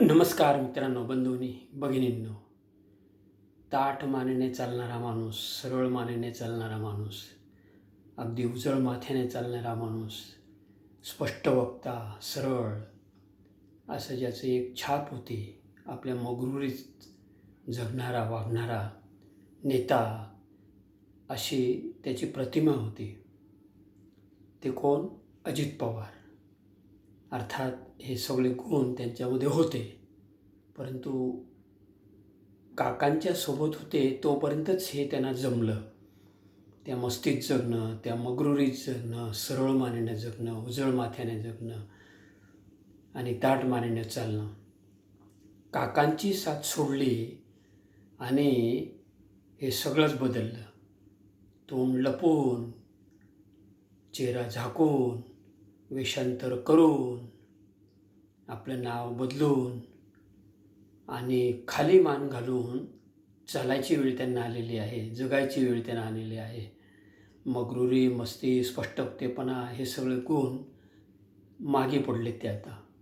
नमस्कार मित्रांनो बंधूंनी भगिनींनो. ताठ मानेने चालणारा माणूस सरळ मानेने चालणारा माणूस अगदी उजळ माथ्याने चालणारा माणूस स्पष्ट वक्ता सरळ असं ज्याचं एक छाप होती आपल्या मगरुरीत जगणारा वागणारा नेता अशी त्याची प्रतिमा होती. ते कोण? अजित पवार. अर्थात हे सगळे गुण त्यांच्यामध्ये होते. परंतु काकांच्या सोबत होते तोपर्यंतच हे त्यांना जमलं. त्या मस्तीत जगणं त्या मगरुरीत जगणं सरळ मानेनं जगणं उजळ माथ्याने जगणं आणि ताट मानेनं चालणं. काकांची साथ सोडली आणि हे सगळंच बदललं. तोंड लपवून चेहरा झाकून वेषांतर करून आपलं नाव बदलून आणि खाली मान घालून चालायची वेळ त्यांना आलेली आहे जगायची वेळ त्यांना आलेली आहे. मगरुरी मस्ती स्पष्टतेपणा हे सगळे गुण मागे पडले ते आता.